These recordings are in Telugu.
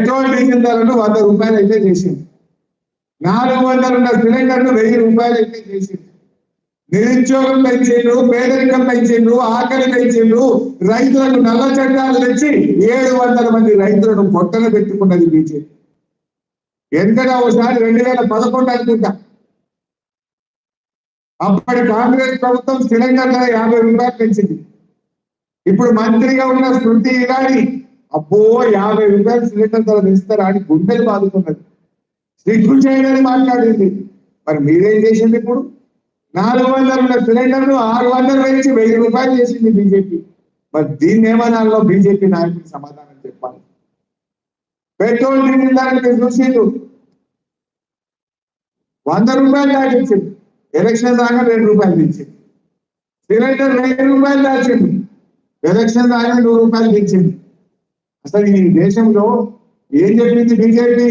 పెట్రోల్ డీజిల్ ధరను వంద రూపాయలు అయితే చేసింది. నాలుగు వందల ఉన్న సిలిండర్లు వెయ్యి రూపాయలు అయితే చేసింది. నిరుద్యోగం పెంచిండ్రు పేదరికం పెంచిండ్రు ఆకలి పెంచిండ్రు రైతులకు నల్ల చట్టాలు తెచ్చి ఏడు వందల మంది రైతులను పొట్టన పెట్టుకున్నది బీజేపీ. ఎందుకంటే ఒకసారి రెండు వేల పదకొండు అనుకుంటా. అప్పటి కాంగ్రెస్ ప్రభుత్వం సిలిండర్ ధర యాభై రూపాయలు పెంచింది. ఇప్పుడు మంత్రిగా ఉన్న స్మృతి ఇరానీ అబ్బో యాభై రూపాయలు సిలిండర్ ధర పెంచుతారా అని గుండెలు బాదుకున్నది. సిగ్గు చేయడానికి మాట్లాడింది. మరి మీరేం చేసింది ఇప్పుడు? నాలుగు వందలు ఉన్న సిలిండర్లు ఆరు వందలు వేసి వెయ్యి రూపాయలు చేసింది బీజేపీ. మరి దీన్ని ఏమనాలో బీజేపీ నాయకులు సమాధానం చెప్పాలి. పెట్రోల్ డీజిల్ దానికి చూసిండు వంద రూపాయలు దాటించింది. ఎలక్షన్ దాకా రెండు రూపాయలు తెచ్చింది. సిలిండర్ వెయ్యి రూపాయలు దాచింది ఎలక్షన్ దాకా నూరు రూపాయలు తెచ్చింది. అసలు ఈ దేశంలో ఏం చెప్పింది బీజేపీ?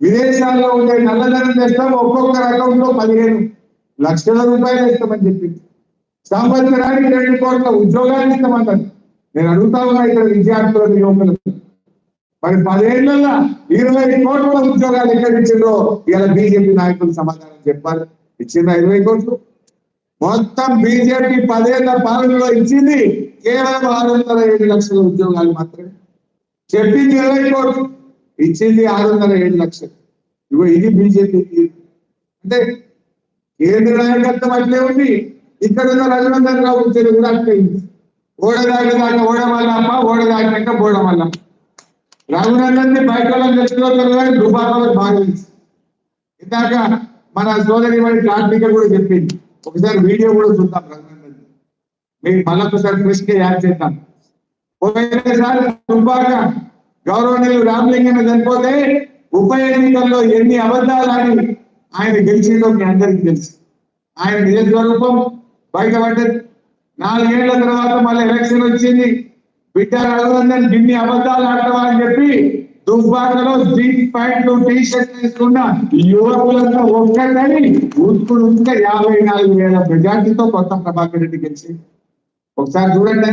విదేశాల్లో ఉండే నల్లధనం తెస్తాం ఒక్కొక్క అకౌంట్లో పదిహేను లక్షల రూపాయలు ఇస్తామని చెప్పింది. సంవత్సరానికి రెండు కోట్ల ఉద్యోగాలు ఇస్తామన్నారు నేను అడుగుతా ఉన్నా ఇక్కడ విద్యార్థులకు యువకులకు మరి పదేళ్ళలో ఇరవై కోట్ల ఉద్యోగాలు ఎక్కడ ఇచ్చిండ్రో ఇలా బీజేపీ నాయకులు సమాధానం చెప్పాలి. ఇచ్చిందా ఇరవై కోట్లు? మొత్తం బీజేపీ పదేళ్ళ పాలనలో ఇచ్చింది కేవలం ఆరు వందల ఏడు లక్షల ఉద్యోగాలు మాత్రమే. చెప్పింది ఇరవై కోట్లు. ఇచ్చింది ఆరు వందల ఏడు లక్షలు. ఇగో ఇది బీజేపీ. అంటే కేంద్ర నాయకత్వం అట్లే ఉంది. ఇక్కడ ఉన్న రఘునందన్ రావు వచ్చేది కూడా అట్లే ఉంది. ఓడదాటి దాకా ఓడమల్లమ్మ ఓడదాటినాక బోడమల్లమ్మ. రఘునందన్ని బయట వాళ్ళని తెచ్చుకోగలరు కానీ దుబాకలో బాగా ఇందాక మన సోదరి వాడి కార్తీక కూడా చెప్పింది. ఒకసారి వీడియో కూడా చూద్దాం రఘునందన్. మీకు మళ్ళొకసారి ఫ్రెష్ యాడ్ చేద్దాం. పోయినసారి దుబ్బాక గౌరవనీయులు రామలింగన్న చనిపోతే ఉప ఎన్నికల్లో ఎన్ని అబద్ధాలు ఆడి ఆయన గెలిచిందో మీ అందరికీ తెలుసు. ఆయన నిజస్వరూపం బయటపడ్డది నాలుగేళ్ళ తర్వాత మళ్ళీ ఎలక్షన్ వచ్చింది. బిడ్డ రఘునందన్ ఇన్ని అబద్ధాలు ఆడతావా అని చెప్పి దుబ్బాకలో జీన్స్ ప్యాంట్లు టీ షర్ట్ వేసుకున్న యువకులంతా ఒక్కటని ఉత్తుడు ఇంకా యాభై నాలుగు వేల మెజార్టీతో కొత్త ప్రభాకర్ రెడ్డి గెలిచి ఒకసారి చూడండి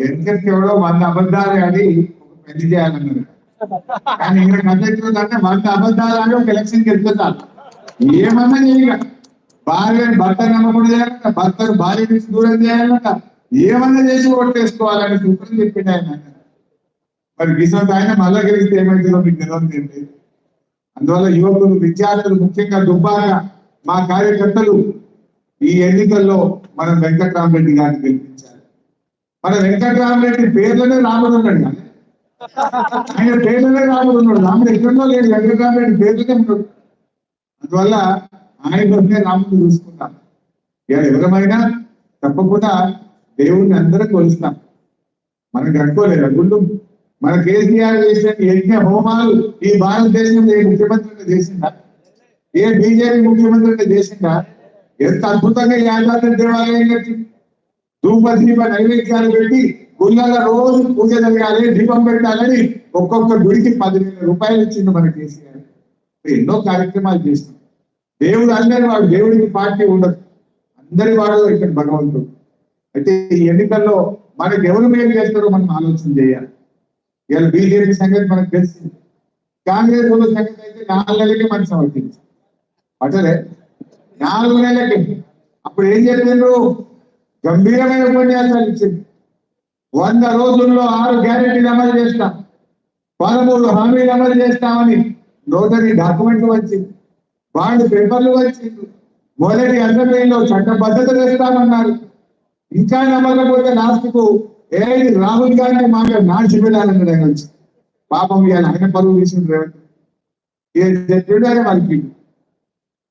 ఎందుకంటే ఎవడో వంద అబద్ధాలు ఆడి ఒక పెళ్ళి చేయాలన్నారు కానీ ఇక్కడ కథ అంటే వంద అబద్ధాలు అని ఒక ఎలక్షన్ గెలుపుతారు ఏమన్నా చేయగా భార్య భర్త నమ్మకం చేయాలంట భర్త భార్య నుంచి దూరం చేయాలంట ఏమన్నా చేసి ఓటేసుకోవాలని సూత్రం చెప్పిండు ఆయన. మరి విశ్వత ఆయన మళ్ళా గెలిస్తే ఏమైతుందో మీకు తెలియదు అందువల్ల యువకులు విద్యార్థులు ముఖ్యంగా దుబ్బారా మా కార్యకర్తలు ఈ ఎన్నికల్లో మనం వెంకట్రామరెడ్డి గారిని గెలిపించాలి మన వెంకట్రామరెడ్డి పేర్లోనే రాముడు ఉన్నాడు ఆయన పేదలే రాముడు రాముడు ఎక్కడో లేదు వెంకట్రామరెడ్డి పేర్లోనే ఉన్నాడు. అందువల్ల ఆయన వస్తే రాముడు చూసుకుంటాం ఇక ఎవరమైనా తప్పకుండా దేవుణ్ణి అందరం కొలుస్తాం. మనకి అనుకోలేదు గుళ్ళు మన కేసీఆర్ చేసిన యజ్ఞ హోమాలు ఈ భారతదేశంలో ఏ ముఖ్యమంత్రి చేసిందా? ఏ బీజేపీ ముఖ్యమంత్రి చేసిందా? ఎంత అద్భుతంగా యాదాద్రి దేవాలయం కట్టి ధూప దీప నైవేద్యాలు పెట్టి గుళ్ళలో రోజు పూజ జరగాలి దీపం పెట్టాలని ఒక్కొక్క గుడికి పదివేల రూపాయలు ఇచ్చింది మన కేసీఆర్. ఎన్నో కార్యక్రమాలు చేస్తాం దేవుడు అందరి వాడు దేవుడికి పార్టీ ఉండదు. అందరి వాడు ఇక్కడ భగవంతుడు. అయితే ఈ ఎన్నికల్లో మనకి ఎవరు మేలు చేస్తారో మనం ఆలోచన చేయాలి. ఇవాళ బీజేపీ సంగతి మనకు తెలిసింది కాంగ్రెస్ వాళ్ళ సంగతి అయితే నాలుగు నెలలకి మనం సమర్పించాం అటలే నాలుగు నెలలకి. అప్పుడు ఏం చెప్పిండ్రు గంభీరమైన ఉపన్యాసాలు ఇచ్చింది. వంద రోజుల్లో ఆరు గ్యారెంటీలు అమలు చేస్తాం పదమూడు హామీలు అమలు చేస్తామని నోటరీ డాక్యుమెంట్లు వచ్చింది బాండ్ పేపర్లు వచ్చింది. మొదటి అసెంబ్లీలో చట్టబద్ధత తెస్తామన్నారు ఇంకా నమ్మకపోతే లాస్ట్కు ఏది రాహుల్ గాంధీ మాట నాడిచిపెట్టాలన్నాడు ఆయన వచ్చి పాపం ఇవాళ ఆయన పరువు తీసింది రేవంత్ ఇక వాళ్ళకి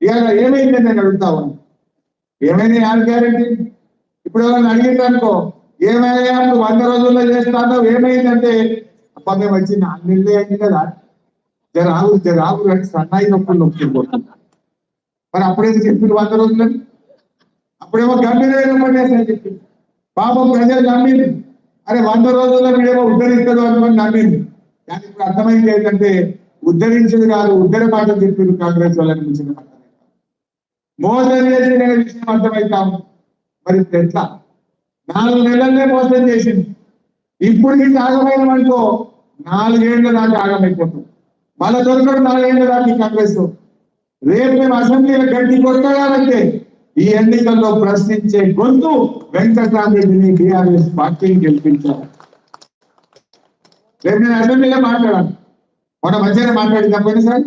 ఇవాళ ఏమైందని నేను అడుగుతా ఏమైనా ఏమైంది యాడ్ గ్యారంటీ? ఇప్పుడు ఎవరైనా అడిగిందనుకో ఏమయ్యా నువ్వు వంద రోజుల్లో చేస్తానో ఏమైందంటే అప్ప మేము వచ్చి నాలుగు అయింది కదా. జర ఆగు జర ఆగు అంటే సన్నాయి నొప్పులు నొప్పి మరి అప్పుడేది చెప్పింది వంద రోజులని అప్పుడేమో గంభీరమైన పడేసని చెప్పి. పాపం ప్రజలు నమ్మింది అరే వంద రోజుల్లో మీరేమో ఉద్ధరిస్తాడు అనుకుని నమ్మింది కానీ ఇప్పుడు అర్థమైంది ఏంటంటే ఉద్ధరించింది కాదు ఉద్ధర మాట చెప్పింది కాంగ్రెస్ వాళ్ళని మించిన మోసం చేసిన విషయం అర్థమవుతాం మరి ఎట్లా నాలుగు నెలలనే మోసం చేసింది. ఇప్పుడు నీకు ఆగమైన అనుకో నాలుగేళ్ళ దాకా ఆగమైపోతుంది మళ్ళా దొరకడు నాలుగేళ్ళ దాకా కాంగ్రెస్ రేపు మేము అసెంబ్లీలో గట్టి కొట్టగాలంటే ఈ ఎన్నికల్లో ప్రశ్నించే గొంతు వెంకటరామరెడ్డిని బీఆర్ఎస్ పార్టీని గెలిపించాలి. రేపు నేను అసెంబ్లీలో మాట్లాడాను మొన్న మధ్యాహ్నం మాట్లాడింది తప్పని సార్?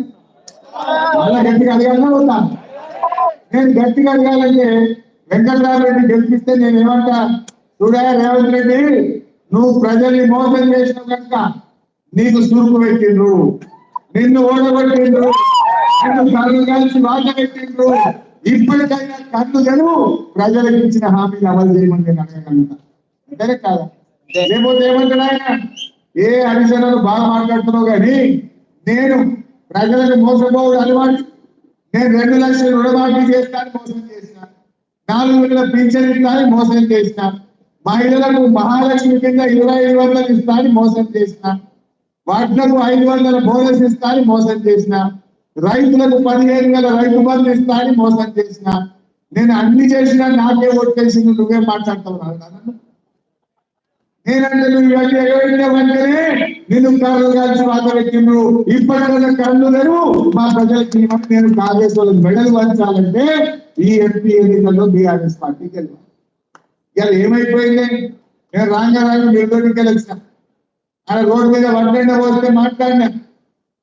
మళ్ళా గట్టిగా అడగాలన్నా వద్దా? నేను గట్టిగా అడగాలంటే వెంకటరామరెడ్డి గెలిపిస్తే నేను ఏమంటా చూడా రేవంత్ రెడ్డి? నువ్వు ప్రజల్ని మోసం చేసిన కనుక నీకు సురుకు పెట్టిండ్రు. నిన్ను ఓడగొట్టిండ్రు. నిన్ను కళ్ళు కలిసి వాత పెట్టిండ్రు. ఇప్పటికైనా కన్ను తెరువు. ప్రజలకు ఇచ్చిన హామీని అమలు చేయమని నేను అడగగలుగుతా సరే కాదా? లేకపోతే ఏమంటాడు ఆయన? ఏ హరిశనలు బాగా మాట్లాడుతున్నావు కానీ నేను ప్రజలకు మోసపోవడం అలవాటు. నేను రెండు లక్షలు రుణమాఫీ చేస్తాను మోసం చేసిన నాలుగు వేల పింఛన్ ఇస్తాను మోసం చేసిన. మహిళలకు మహాలక్ష్మి కింద ఇరవై ఐదు వందలు ఇస్తాను మోసం చేసిన. వాట్లకు ఐదు వందల బోనస్ ఇస్తాను మోసం చేసిన. రైతులకు పదిహేను వేల రైతు బంధు ఇస్తాను మోసం చేసిన. నేను అన్ని చేసినా నాకే ఓట్టేసింది నువ్వే మాట్లాడుతున్నావు నేనంటే నువ్వు ఇవన్నీ ఎగవేసిన వెంటనే నిన్ను కళ్ళు కాల్చి వాత పెట్టిండ్రు ఇప్పటికైనా కళ్ళు లేరు మా ప్రజలకి నేను కాంగ్రెస్ వాళ్ళకి మెడలు వంచాలంటే ఈ ఎంపీ ఎన్నికల్లో బీఆర్ఎస్ పార్టీకి వెళ్ళాలి. ఇలా ఏమైపోయింది? నేను రాంగా రాంగ నిర్దోడికి వచ్చిన ఆయన రోడ్డు మీద వడ్డండ పోతే మాట్లాడినా.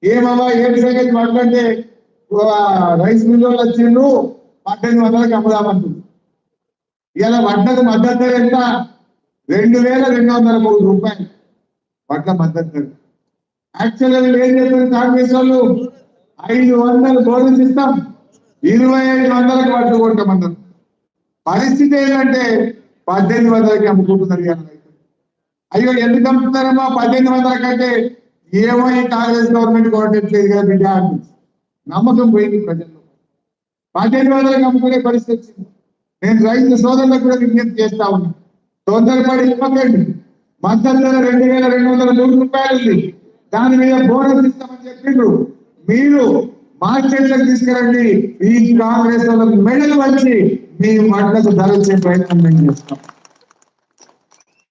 ఏమవా ఏం సంగతి వడ్డంటే రైస్ మిల్లు వచ్చిండ్రు. పద్దెనిమిది వందలకి అమ్ముదామంటుంది ఇలా వడ్డకు మద్దతు ఎంత? రెండు వేల రెండు వందల మూడు రూపాయలు పట్ల మద్దతు యాక్చువల్గా వీళ్ళు ఏం చేస్తారు కాంగ్రెస్ వాళ్ళు? ఐదు వందలు బోనస్ ఇస్తాం. ఇరవై ఐదు వందలకు పట్టుకుంటాం కొట్టమన్నారు పరిస్థితి ఏంటంటే పద్దెనిమిది వందలకి అమ్ముకుంటున్నారు రైతులు. అయ్యో ఎందుకు అమ్ముతున్నారమ్మా? పద్దెనిమిది వందల కంటే ఏమో ఈ కాంగ్రెస్ గవర్నమెంట్ కొట్టట్లేదు కదా బిడ్డ నమ్మకం పోయింది ప్రజల్లో. పద్దెనిమిది వందలకు అమ్ముకునే పరిస్థితి వచ్చింది. నేను రైతు సోదరులకు కూడా విజ్ఞప్తి చేస్తా ఉన్నాను తొందరపడి ఇవ్వకండి. మద్దతు ధర రెండు వేల రెండు వందల మూడు రూపాయలు ఉంది. దాని మీద బోనస్ ఇస్తామని చెప్పిండ్రు. మీరు మార్కెట్లకు తీసుకురండి. ఈ కాంగ్రెస్ వాళ్ళకి మెడలు వచ్చి మీ మట్లకు ధర వచ్చే ప్రయత్నం మేము చేస్తాం.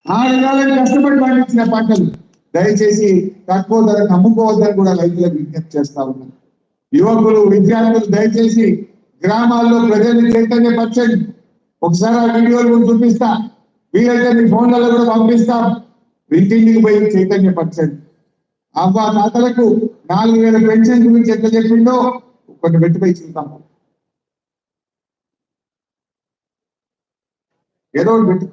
ఆరు కాలం కష్టపడి పండించిన పంటలు దయచేసి తక్కువ ధరకు అమ్ముకోవద్దని కూడా రైతులకు విజ్ఞప్తి చేస్తా ఉన్నారు యువకులు విద్యార్థులు దయచేసి గ్రామాల్లో ప్రజల్ని చైతన్యపరచండి. ఒకసారి ఆ వీడియోలు కూడా చూపిస్తా. వీలైతే మీ ఫోన్లలో కూడా పంపిస్తాం. ఇంటింటికి పోయి చైతన్య పరచండి అవ్వ తాతలకు నాలుగు వేల పెన్షన్ గురించి ఎంత చెప్పిందో కొన్ని పెట్టిపోయి చూద్దాం. ఏదో ఒకటి పెట్టు.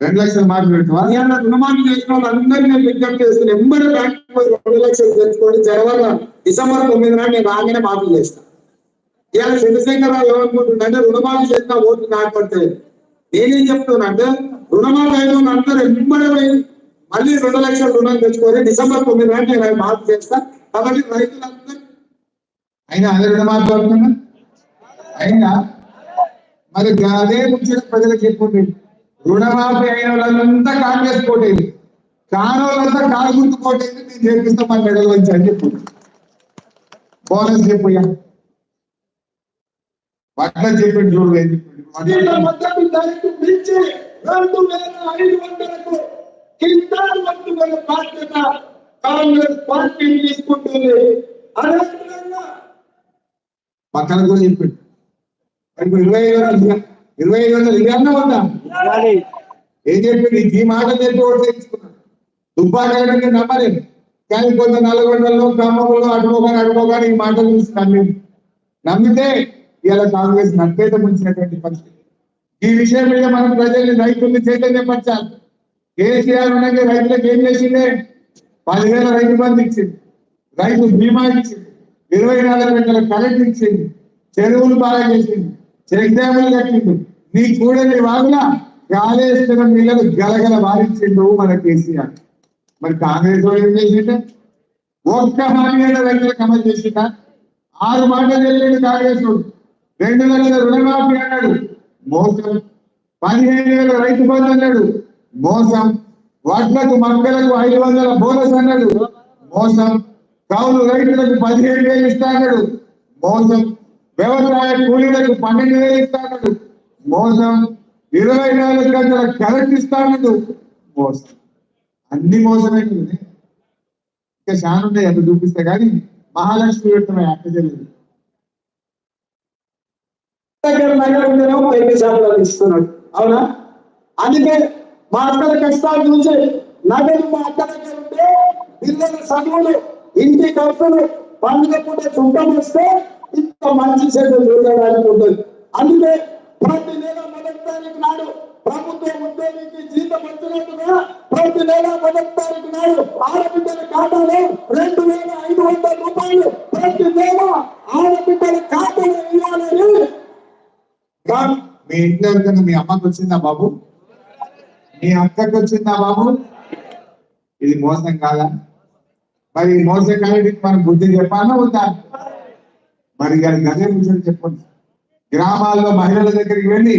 రెండు లక్షలు మార్పు పెట్టిన మధ్యాహ్న రుణమాఫీ చేసిన వాళ్ళందరినీ నేను విజ్ఞప్తి చేస్తాను ఎంబడి బ్యాంక్ పోయి రెండు లక్షలు తెచ్చుకోండి జరవగా డిసెంబర్ తొమ్మిది నాడు నేను రాగానే మాఫీ చేస్తాను ఇవాళ చంద్రశేఖరరావు ఏమనుకుంటుందంటే రుణమాఫీ చేసిన ఓట్లు నాకు పడతాయి నేనేం చెప్తున్నానంటే రుణమాఫీ అయిన వాళ్ళు అందరూ మళ్ళీ రెండు లక్షల రుణం తెచ్చుకొని డిసెంబర్ తొమ్మిది నాటి నేను అవి మాఫీ చేస్తా. కాబట్టి రైతులందరూ అయినా అదే రుణమాఫీ అవుతున్నా అయినా. మరి అదే ముఖ్య ప్రజలకు చెప్పుంది. రుణమాఫీ అయిన వాళ్ళంతా కాంగ్రెస్ కోటేది కానోళ్ళంతా కాలు గుర్తు కోటేది నేను చేపిస్తాం మా మెడల్ వచ్చి అని చెప్పు బోనస్ చెప్పయ్యా పట్ల చెప్పింది చూడు ఏం చెప్పిండు. ధరకు మించి రెండు వేల ఐదు వందలకు కింటాలు పట్టుకున్న బాధ్యత కాంగ్రెస్ పార్టీ తీసుకుంటుంది. పక్కన కూడా చెప్పిండు ఇప్పుడు ఇరవై ఐదు వందలు ఇరవై ఐదు వందలు ఇవన్నా ఉందా ఏం చెప్పిండు ఈ మాట చెప్పి ఓటు తెచ్చుకున్నాడు దుబ్బాకంటే నమ్మలేదు కానీ కొంత నల్గొండలో గ్రామంలో అడుగోగాని అడుగోగాని ఈ మాట చూసి నమ్మింది. నమ్మితే ఇవాళ కాంగ్రెస్ నట్టేట ముంచినటువంటి పరిస్థితి. ఈ విషయం మీద మనం ప్రజల్ని రైతుల్ని చైతన్యపరచాలి. కేసీఆర్ ఉండగా రైతులకు ఏం చేసిందే పదివేల రైతు బంధు ఇచ్చింది రైతు బీమా ఇచ్చింది ఇరవై నాలుగు గంటల కరెంట్ ఇచ్చింది చెరువులు బాగా చేసింది చెక్ డ్యాములు కట్టిండు. నీ కూడని వాగుల కాళేశ్వరం నీళ్ళను గలగల వారించిండు మన కేసీఆర్. మరి కాంగ్రెస్ వాళ్ళు ఏం చేసిండే? ఒక్క హామీ అయిన రైతులకు అమలు చేసిందా ఆరు మాటలు చెప్పాడు కాంగ్రెస్ రెండు లక్షల రుణమాఫీ అన్నాడు. మోసం. పదిహేను వేల రైతు బంధు అన్నాడు. మోసం. వడ్లకు మక్కలకు ఐదు వందల బోనస్ అన్నాడు. మోసం. కౌలు రైతులకు పదిహేను వేలు ఇస్తా అన్నాడు. మోసం. వ్యవసాయ కూలీలకు పన్నెండు వేలు ఇస్తా అన్నాడు. మోసం. ఇరవై నాలుగు గంటల కరెంట్ ఇస్తా అన్నాడు. మోసం. అన్ని మోసమే ఇంకా చాలా ఉన్నాయి ఎంత చూపిస్తే కానీ మహాలక్ష్మి యొక్క అక్క చెల్లెలు దగ్గర నగర ఉండేమో పెళ్ళి శాఖలు ఇస్తున్నాడు అవునా? అందుకే మా అక్కడ కష్టాలు చూసి నగలు మా అక్క దగ్గర ఉంటే పిల్లల చదువులు ఇంటి ఖర్చులు పండుగ పూట చుట్టం వస్తే ఇంత మంచి సేవలు చూడడానికి ఉంటుంది. అందుకే ప్రతి నెల మొదటి తారీఖు నాడు ప్రభుత్వ ఉద్యోగికి జీతం వచ్చినట్టుగా ప్రతి నెల మొదటి తారీఖు నాడు ఆడబిడ్డల ఖాతాలో రెండు వేల ఐదు వందల రూపాయలు ప్రతి నెల ఆడబిడ్డల ఖాతాలో ఇవ్వాలని మీ ఇంట్లో ఎవరికైనా మీ అమ్మకి వచ్చిందా బాబు? మీ అక్కకి వచ్చిందా బాబు? ఇది మోసం కాదా? మరి మోసం కాదని మనం బుద్ధి చెప్పాలా ఉందా మరి గారి గదే ముచ్చట చెప్పండి. గ్రామాల్లో మహిళల దగ్గరికి వెళ్ళి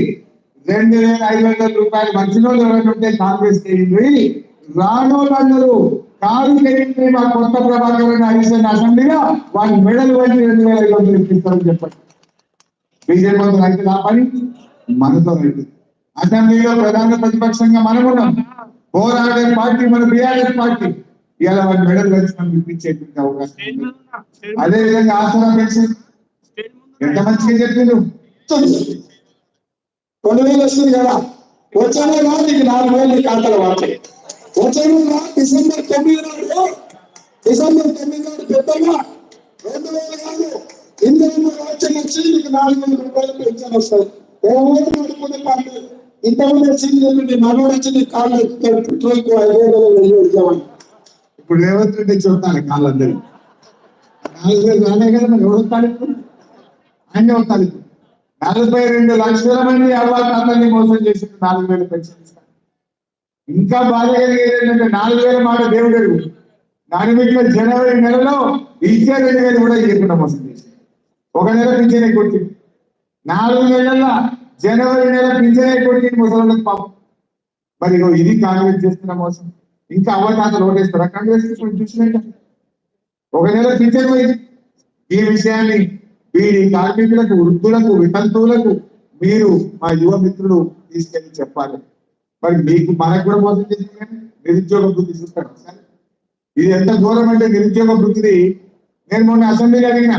రెండు వేల ఐదు వందల రూపాయలు మంచి రోజులు ఎవరైనా కాంగ్రెస్ చేయండి రానోళ్ళందరూ కారు చేయండి మా కొత్త ప్రభాకర్ హరీశన్ అసెంబ్లీగా వాళ్ళ మెడల్ వచ్చి రెండు వేల ఐదు వందలు ఇప్పిస్తారని చెప్పండి. బీజేపీ అయితే నా పని మనతో రైతు. అసెంబ్లీలో ప్రధాన ప్రతిపక్షంగా మనం ఉన్నాం పోరాడే పార్టీ మన బీఆర్ఎస్ పార్టీ. ఇవాళ వాళ్ళ మెడల్ వచ్చి మనం ఇప్పించేటువంటి అవకాశం అదే విధంగా ఆసరా పెన్షన్. ఎంత మంచిగా చెప్పిండు? రెండు వేలు వస్తుంది కదా. వచ్చే నెల నీకు నాలుగు వేలు నీ ఖాతాలో పడతాయి వచ్చే నెల డిసెంబర్ తొమ్మిది నాడు డిసెంబర్ తొమ్మిది నాడు పెద్దగా రెండు వేలు కాదు. ఇందులో వచ్చి నీకు నాలుగు వేల రూపాయలు పెన్షన్ వస్తుంది ఎవరు నడుపుకునే పని ఇంతకుముందు నీ మనోడు వచ్చి నీ కాళ్ళు ఐదు వెయ్యి ఇద్దామని ఇప్పుడు రేవంత్ రెడ్డి చూడాలి కాళ్ళందరూ. నాలుగు వేలు రాలే కదా మరి ఎవరు వస్తాడు ఆయన వస్తాడు ఇప్పుడు. నలభై రెండు లక్షల మంది అవ్వాలి మోసం చేసి నాలుగు వేలు పెన్షన్ ఇస్తారు. ఇంకా బాధ ఏంటంటే నాలుగు వేల మాట దేవుడు దాని మీద జనవరి నెలలో ఇచ్చే రెండు వేలు కూడా ఇవ్వకుండా మోసం చేసి ఒక నెల పింఛనే కొట్టింది. నాలుగు నెలల జనవరి నెల పింఛనే కొట్టింది ముసలి పాపం. మరి ఇగో ఇది కాంగ్రెస్ చేస్తున్న మోసం. ఇంకా అవతాతలు ఓటేస్తారా? కాంగ్రెస్ చూసినట్టు ఒక నెల పింఛన్ పోయింది. ఈ విషయాన్ని వీరి కార్మికులకు వృద్ధులకు వితంతువులకు మీరు మా యువ మిత్రులు తీసుకెళ్ళి చెప్పాలి. మరి మీకు మనకు కూడా మోసం చేసింది కానీ నిరుద్యోగ వృద్ధి చూస్తాను సార్. ఇది ఎంత ఘోరం అంటే నిరుద్యోగ వృద్ధిది నేను మొన్న అసెంబ్లీలో అడిగినా.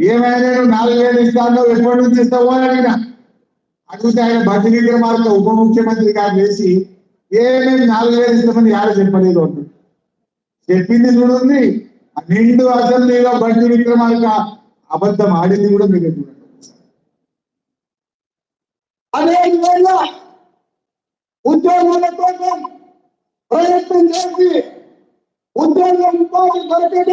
ఏమైనా నేను నాలుగు వేలు ఇస్తాను ఎప్పటి నుంచి ఇస్తావో అని అడిగినా. అడిగితే ఆయన భద్రి విక్రమార్క ఉప ముఖ్యమంత్రి గారు చేసి ఏమేమి నాలుగు వేలు ఇస్తామని యాడ చెప్పలేదు అంటు చెప్పింది చూడండి నిండు అసెంబ్లీలో భద్రి విక్రమార్క అబద్ధం ఆడింది కూడా మీరు చూడండి అదే విధంగా కోసం ప్రయత్నం చేసి ఉద్యోగం కోసం దొరకక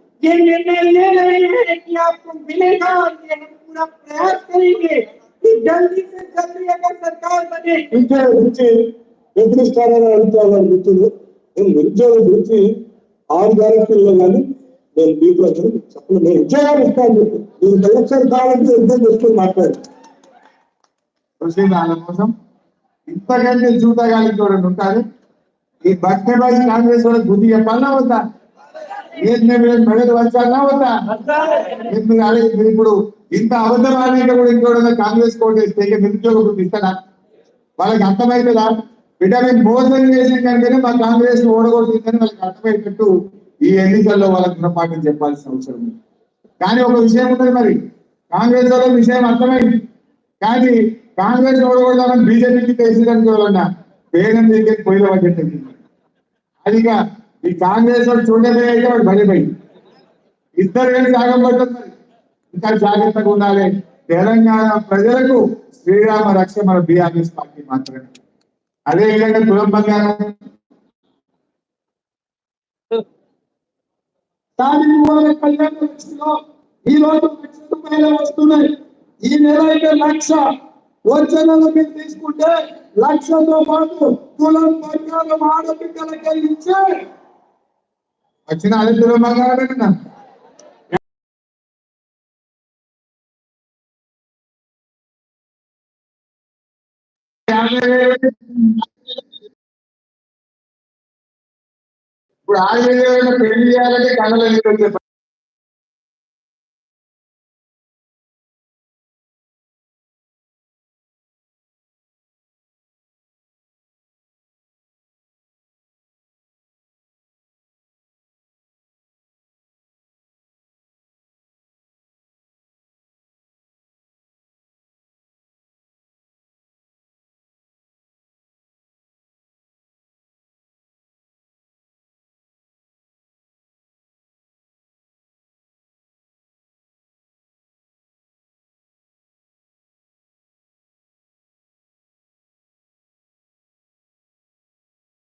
ये निर्णय ले रहे हैं कि आपको मिलेगा और ये हम पूरा प्रयास करेंगे कि जल्दी से जल्दी अगर सरकार बने విద్య గురించి ఎదురిస్తారని అడుగుతాను మిత్రులు నేను నిరుద్యోగ గురించి ఆరు గ్యారెంటీల్లో కానీ నేను మీకు చెప్పను నేను ఉద్యోగాలు ఇస్తాను మీకు మీరు ఎలక్షన్ కావాలంటే ఉద్యోగం చేసుకుని మాట్లాడు చూసింది వాళ్ళ కోసం ఇంతకంటే చూడగాలి చూడండి ఉంటారు ఈ బట్టబాజీ కాంగ్రెస్ వాళ్ళకి బుద్ధి చెప్పాలన్నా వద్దా ఏది మేము మెడలు వద్దా మీరు ఇప్పుడు ఇంత అబద్ధం కూడా ఇంకోటి కాంగ్రెస్ కోట్ వేస్తే ఇక నిరుద్యోగ ఇస్తారా వాళ్ళకి అర్థమవుతుందా? మేము మోసం చేసిన కంటేనే మా కాంగ్రెస్ ఓడగొడుతుందని వాళ్ళకి అర్థమయ్యేటట్టు ఈ ఎన్నికల్లో వాళ్ళకి గుణపాఠం చెప్పాల్సిన అవసరం ఉంది. కానీ ఒక విషయం ఉంటుంది మరి. కాంగ్రెస్ వాళ్ళ విషయం అర్థమైంది. కానీ కాంగ్రెస్ ఓడగొడదామని బీజేపీకి ప్రెసిడెంట్ వాళ్ళన్నా వేగం దగ్గర పొయ్యిలో పడ్డట్టు అది ఈ కాంగ్రెస్ వాడు చూడబోయి అయితే వాడు బలిపోయి ఇద్దరు కలిసి ఆగబడ్డారు ఇంకా జాగ్రత్తగా ఉండాలి. తెలంగాణ ప్రజలకు శ్రీరామ రక్ష మన బీఆర్ఎస్ పార్టీ మాత్రమే. అదే విధంగా తులం బంగారం ఈ రోజు లక్ష రూపాయలు వస్తున్నాయి. ఈ నెల అయితే లక్ష. వచ్చే నెల మీరు తీసుకుంటే లక్షతో పాటు కులం బంగారం ఆడబిడ్డలకి ఇచ్చే వచ్చిన అదే తులం బంగారం ఇప్పుడు ఆరు పెళ్ళి చేయాలంటే కళ్ళ